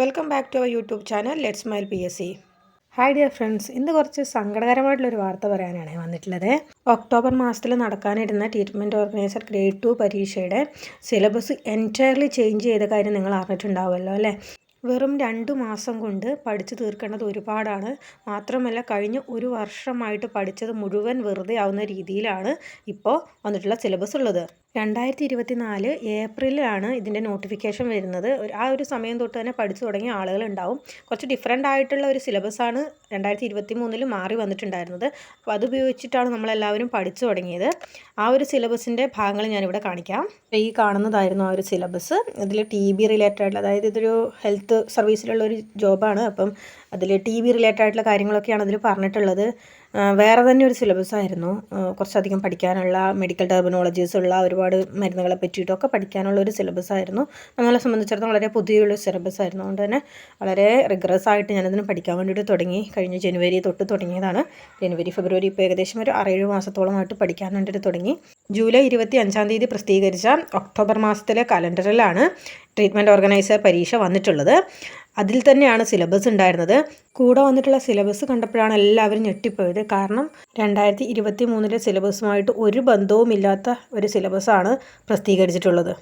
Welcome back to our YouTube channel let smile P S C. Hi dear friends ഇന്ന് കുറച്ച് സങ്കടകരമായിട്ടുള്ളൊരു വാർത്ത പറയാനാണ് വന്നിട്ടുള്ളത്. ഒക്ടോബർ മാസത്തിൽ നടക്കാനിരുന്ന ട്രീറ്റ്മെന്റ് ഓർഗനൈസർ ഗ്രേഡ് ടു പരീക്ഷയുടെ സിലബസ് എന്റയർലി ചേഞ്ച് ചെയ്ത കാര്യം നിങ്ങൾ അറിഞ്ഞിട്ടുണ്ടാവുമല്ലോ അല്ലേ? വെറും രണ്ട് മാസം കൊണ്ട് പഠിച്ചു തീർക്കേണ്ടത് ഒരുപാടാണ്. മാത്രമല്ല കഴിഞ്ഞ ഒരു വർഷമായിട്ട് പഠിച്ചത് മുഴുവൻ വെറുതെ ആവുന്ന രീതിയിലാണ് ഇപ്പോൾ വന്നിട്ടുള്ള സിലബസ് ഉള്ളത്. രണ്ടായിരത്തി ഇരുപത്തി നാല് ഏപ്രിലാണ് ഇതിന്റെ നോട്ടിഫിക്കേഷൻ വരുന്നത്. ആ ഒരു സമയം തൊട്ട് തന്നെ പഠിച്ചു തുടങ്ങിയ ആളുകളുണ്ടാവും. കുറച്ച് ഡിഫറെന്റ് ആയിട്ടുള്ള ഒരു സിലബസാണ് രണ്ടായിരത്തി ഇരുപത്തി മൂന്നിൽ മാറി വന്നിട്ടുണ്ടായിരുന്നത്. അപ്പോൾ അത് ഉപയോഗിച്ചിട്ടാണ് നമ്മളെല്ലാവരും പഠിച്ചു തുടങ്ങിയത്. ആ ഒരു സിലബസിന്റെ ഭാഗങ്ങൾ ഞാനിവിടെ കാണിക്കാം. ഈ കാണുന്നതായിരുന്നു ആ ഒരു സിലബസ് ഇതിൽ ടി ബി റിലേറ്റഡ് ആയിട്ടുള്ള അതായത് ഇതൊരു ഹെൽത്ത് സർവീസിലുള്ള ഒരു ജോബാണ് അപ്പം അതിൽ ടി ബി റിലേറ്റഡ് ആയിട്ടുള്ള കാര്യങ്ങളൊക്കെയാണ് അതിൽ പറഞ്ഞിട്ടുള്ളത്. വേറെ തന്നെ ഒരു സിലബസ് ആയിരുന്നു. കുറച്ചധികം പഠിക്കാനുള്ള മെഡിക്കൽ ടെർമിനോളജീസ് ഉള്ള ഒരുപാട് മരുന്നുകളെ പറ്റിയിട്ടൊക്കെ പഠിക്കാനുള്ള ഒരു സിലബസ് ആയിരുന്നു. നമ്മളെ സംബന്ധിച്ചിടത്തോളം വളരെ പുതിയുള്ള സിലബസ് ആയിരുന്നു. അതുകൊണ്ട് തന്നെ വളരെ റിഗ്രസ് ആയിട്ട് ഞാനതിന് പഠിക്കാൻ വേണ്ടിയിട്ട് തുടങ്ങി. കഴിഞ്ഞ ജനുവരി തൊട്ട് തുടങ്ങിയതാണ്. ജനുവരി ഫെബ്രുവരി ഇപ്പോൾ ഏകദേശം ഒരു ആറേഴ് മാസത്തോളമായിട്ട് പഠിക്കാൻ വേണ്ടിയിട്ട് തുടങ്ങി. ജൂലൈ ഇരുപത്തി അഞ്ചാം തീയതി പ്രസിദ്ധീകരിച്ച ഒക്ടോബർ മാസത്തിലെ കലണ്ടറിലാണ് ട്രീറ്റ്മെന്റ് ഓർഗനൈസർ പരീക്ഷ വന്നിട്ടുള്ളത്. അതിൽ തന്നെയാണ് സിലബസ് ഉണ്ടായിരുന്നത്. കൂടെ വന്നിട്ടുള്ള സിലബസ് കണ്ടപ്പോഴാണ് എല്ലാവരും ഞെട്ടിപ്പോയത്. കാരണം രണ്ടായിരത്തി ഇരുപത്തി മൂന്നിലെ സിലബസുമായിട്ട് ഒരു ബന്ധവുമില്ലാത്ത ഒരു സിലബസാണ് പ്രസിദ്ധീകരിച്ചിട്ടുള്ളത്.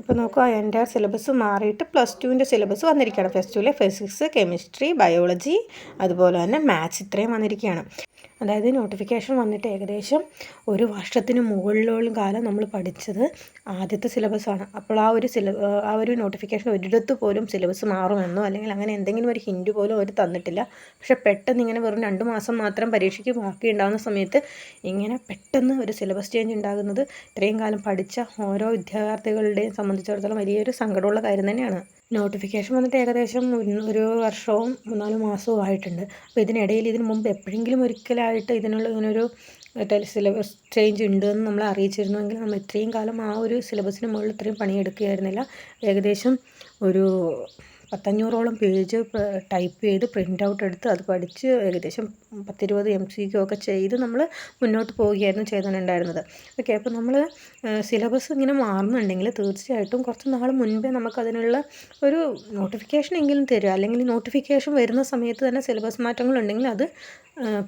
ഇപ്പോൾ നോക്കുക എന്റെ സിലബസ് മാറിയിട്ട് പ്ലസ് ടുവിന്റെ സിലബസ് വന്നിരിക്കുകയാണ്. പ്ലസ് ടുവിലെ ഫിസിക്സ് കെമിസ്ട്രി ബയോളജി അതുപോലെ തന്നെ മാത്സ് ഇത്രയും വന്നിരിക്കുകയാണ്. അതായത് നോട്ടിഫിക്കേഷൻ വന്നിട്ട് ഏകദേശം ഒരു വർഷത്തിന് മുകളിലോളം കാലം നമ്മൾ പഠിച്ചത് ആദ്യത്തെ സിലബസാണ് അപ്പോൾ ആ ഒരു സിലബ ആ ഒരു നോട്ടിഫിക്കേഷൻ ഒരിടത്ത് പോലും സിലബസ് മാറുമെന്നോ അല്ലെങ്കിൽ അങ്ങനെ എന്തെങ്കിലും ഒരു ഹിൻഡ് പോലും അവർ തന്നിട്ടില്ല. പക്ഷെ പെട്ടെന്ന് ഇങ്ങനെ വെറും രണ്ട് മാസം മാത്രം പരീക്ഷയ്ക്ക് ബാക്കി ഉണ്ടാകുന്ന സമയത്ത് ഇങ്ങനെ പെട്ടെന്ന് ഒരു സിലബസ് ചേഞ്ച് ഉണ്ടാകുന്നത് ഇത്രയും കാലം പഠിച്ച ഓരോ വിദ്യാർത്ഥികളുടെയും സംബന്ധിച്ചിടത്തോളം വലിയൊരു സങ്കടമുള്ള കാര്യം തന്നെയാണ്. നോട്ടിഫിക്കേഷൻ വന്നിട്ട് ഏകദേശം ഒരു- വർഷവും മൂന്നാൽ മാസവും ആയിട്ടുണ്ട്. അപ്പോൾ ഇതിനിടയിൽ ഇതിന് മുമ്പ് എപ്പോഴെങ്കിലും ഒരിക്കലായിട്ട് ഇതിനുള്ള ഇങ്ങനൊരു സിലബസ് ചേഞ്ച് ഉണ്ട് എന്ന് നമ്മളെ അറിയിച്ചിരുന്നുവെങ്കിൽ നമ്മൾ ഇത്രയും കാലം ആ ഒരു സിലബസിന് മുകളിൽ ഇത്രയും പണിയെടുക്കുകയായിരുന്നില്ല. ഏകദേശം ഒരു പത്തഞ്ഞൂറോളം പേജ് ടൈപ്പ് ചെയ്ത് പ്രിന്റ് ഔട്ട് എടുത്ത് അത് പഠിച്ച് ഏകദേശം പത്തിരുപത് എം സി ക്യു ഒക്കെ ചെയ്ത് നമ്മൾ മുന്നോട്ട് പോവുകയായിരുന്നു ചെയ്തിട്ടുണ്ടായിരുന്നത് ഓക്കെ അപ്പോൾ നമ്മൾ സിലബസ് ഇങ്ങനെ മാറുന്നുണ്ടെങ്കിൽ തീർച്ചയായിട്ടും കുറച്ച് നാൾ മുൻപേ നമുക്കതിനുള്ള ഒരു നോട്ടിഫിക്കേഷൻ എങ്കിലും തരിക. അല്ലെങ്കിൽ നോട്ടിഫിക്കേഷൻ വരുന്ന സമയത്ത് തന്നെ സിലബസ് മാറ്റങ്ങളുണ്ടെങ്കിൽ അത്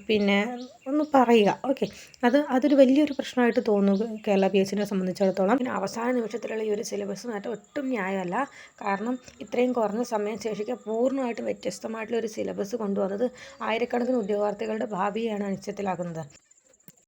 പിന്നെ ഒന്ന് പറയുക. ഓക്കെ. അത് അതൊരു വലിയൊരു പ്രശ്നമായിട്ട് തോന്നുന്നു കേരള പി എച്ചിനെ സംബന്ധിച്ചിടത്തോളം. പിന്നെ അവസാന നിമിഷത്തിലുള്ള ഈ ഒരു സിലബസ് മാറ്റം ഒട്ടും ന്യായമല്ല. കാരണം ഇത്രയും കുറഞ്ഞ സമയം ശേഷിക്കാൻ പൂർണമായിട്ടും വ്യത്യസ്തമായിട്ടുള്ള ഒരു സിലബസ് കൊണ്ടുവന്നത് ആയിരക്കണക്കിന് ഉദ്യോഗാർത്ഥികളുടെ ഭാവിയാണ് അനിശ്ചയത്തിലാക്കുന്നത്